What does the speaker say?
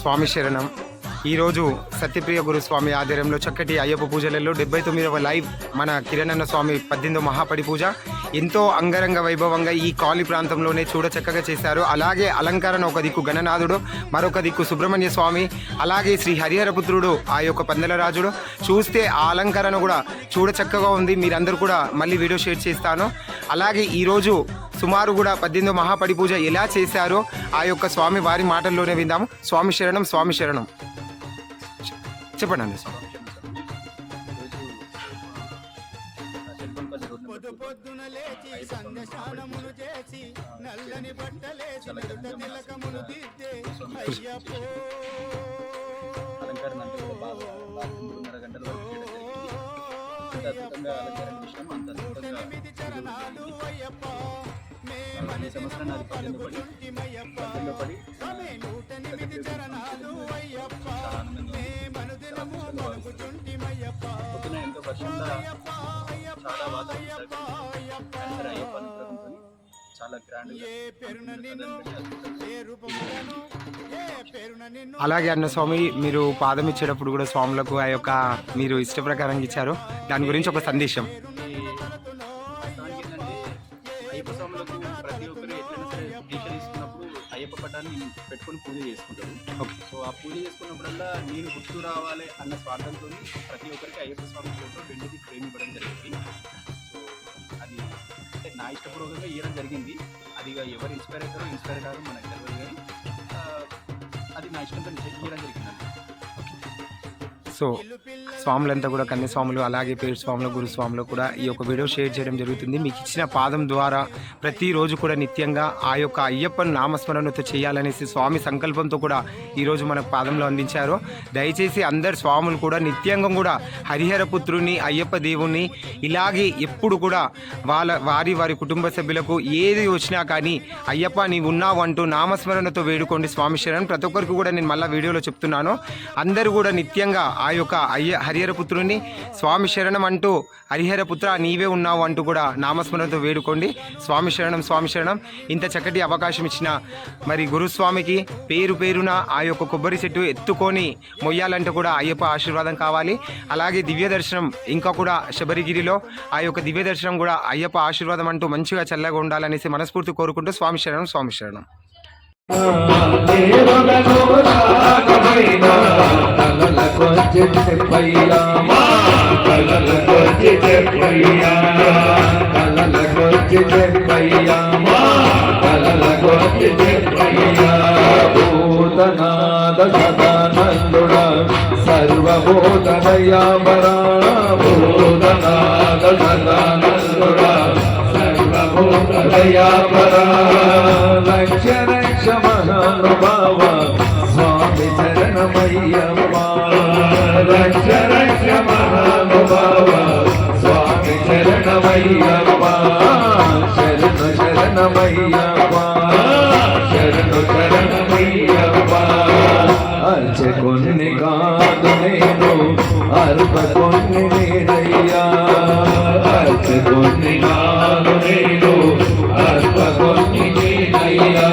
స్వామి శరణం. ఈరోజు సత్యప్రియ గురుస్వామి ఆధ్వర్యంలో చక్కటి అయ్యప్ప పూజలలో డెబ్బై తొమ్మిదవ లైవ్ మన కిరణన్న స్వామి పద్దెనిమిదో మహాపడి పూజ. ఎంతో అంగరంగ వైభవంగా ఈ కాలి ప్రాంతంలోనే చూడ చక్కగా చేశారు. అలాగే అలంకరణ ఒక దిక్కు గణనాథుడు మరొక దిక్కు సుబ్రహ్మణ్య స్వామి అలాగే శ్రీ హరిహరపుత్రుడు ఆ యొక్క పందలరాజుడు చూస్తే ఆ అలంకరణ కూడా చూడచక్కగా ఉంది. మీరందరూ కూడా మళ్ళీ వీడియో షేర్ చేస్తాను. అలాగే ఈరోజు సుమారు కూడా పద్దెనిమిదో మహాపడి పూజ ఎలా చేశారో ఆ యొక్క స్వామి వారి మాటల్లోనే విందాము. స్వామి శరణం స్వామి శరణం. చెప్పండి అండి స్వామి పొద్దున లేచి సంధ్యశానమును చేసి నల్లని బట్టలేసి నలుత తిలకమును దిద్దే అయ్యప్పో. అలంకరణ ఎనిమిది చరణాలు అయ్యప్ప ఈ సంవత్సరం నాది పద్దెనిమిది నూటెనిమిది చరణాలు అయ్యప్ప చాలా ఆనందంగా పలుకుచుంటిమయ్యప్ప చాలా వాతావరణం చాలా గ్రాండ్గా ఏ పేరున నిన్ను ఏ రూపములను ఏ పేరున నిన్ను అలాగే అన్న స్వామి మీరు పాదం ఇచ్చేటప్పుడు కూడా స్వాములకు ఆ యొక్క మీరు ఇష్ట ప్రకారం ఇచ్చారు. దాని గురించి ఒక సందేశం. అయ్యప్ప స్వాములకు ప్రతి ఒక్కరు ఎట్లయినా సరే దీక్ష తీసుకున్నప్పుడు అయ్యప్ప పటాన్ని పెట్టుకొని పూజ చేసుకుంటారు. సో ఆ పూజ చేసుకున్నప్పుడల్లా నేను గుర్తు రావాలి అన్న స్వార్థంతో ప్రతి ఒక్కరికి అయ్యప్ప స్వామి ఫోటో వెండిది ఫ్రేమ్ ఇవ్వడం జరిగింది. ఇష్టపూర్వకంగా ఇవ్వడం జరిగింది. అది ఇక ఎవరు ఇన్స్పైర్ అవుతారో ఇన్స్పైర్ కాదు మనకు తెలియదు కానీ ఆ, అది నా ఇష్టంతో ఇవ్వడం జరిగింది. సో స్వాములంతా కూడా కన్యస్వాములు అలాగే పేరు స్వాములు గురుస్వాములు కూడా ఈ యొక్క వీడియో షేర్ చేయడం జరుగుతుంది. మీకు ఇచ్చిన పాదం ద్వారా ప్రతిరోజు కూడా నిత్యంగా ఆ యొక్క అయ్యప్పను నామస్మరణతో చేయాలనేసి స్వామి సంకల్పంతో కూడా ఈరోజు మనకు పాదంలో అందించారు. దయచేసి అందరు స్వాములు కూడా నిత్యంగా కూడా హరిహర పుత్రుని అయ్యప్ప దేవుణ్ణి ఇలాగే ఎప్పుడు కూడా వాళ్ళ వారి వారి కుటుంబ సభ్యులకు ఏది వచ్చినా కానీ అయ్యప్ప నీవు ఉన్నావు అంటూ నామస్మరణతో వేడుకోండి స్వామి శరణ్. ప్రతి ఒక్కరికి కూడా నేను మళ్ళీ వీడియోలో చెప్తున్నాను. అందరూ కూడా నిత్యంగా ఆ యొక్క అయ్య హరి హరిహరపుత్రుని స్వామి శరణం అంటూ హరిహర పుత్ర నీవే ఉన్నావు అంటూ కూడా నామస్మరణతో వేడుకోండి. స్వామి శరణం స్వామి శరణం ఇంత చక్కటి అవకాశం ఇచ్చిన మరి గురుస్వామికి పేరు పేరున ఆ యొక్క కొబ్బరి చెట్టు ఎత్తుకొని మొయ్యాలంటే కూడా అయ్యప్ప ఆశీర్వాదం కావాలి. అలాగే దివ్య దర్శనం ఇంకా కూడా శబరిగిరిలో ఆ యొక్క దివ్య దర్శనం కూడా అయ్యప్ప ఆశీర్వాదం అంటూ మంచిగా చల్లగా ఉండాలనేసి మనస్ఫూర్తి కోరుకుంటూ స్వామి శరణం స్వామి శరణం కలలకొచ్చి చెప్పయ్యా కలలకొచ్చి చెప్పయ్యా కలలకొచ్చి చెప్పయ్యా కలలకొచ్చి చెప్పయ్యా భూతనాద సదానందుడా సర్వభూతదయామరా భూతనాద సదానందుడా సర్వభూతదయామరా లక్ష్య రక్ష మహానుభావా రక్ష రక్ష మహానుభావ స్వామి శరణమయ్యమ్మ శరణ శరణమయ్యమ్మ శరణు శరణమయ్యమ్మ అర్చ కొన్ని కాదు నేను అర్ప కొన్ని నేనయ్యా అర్చ కొన్ని కాదు నేను అర్ప కొన్ని నేనయ్యా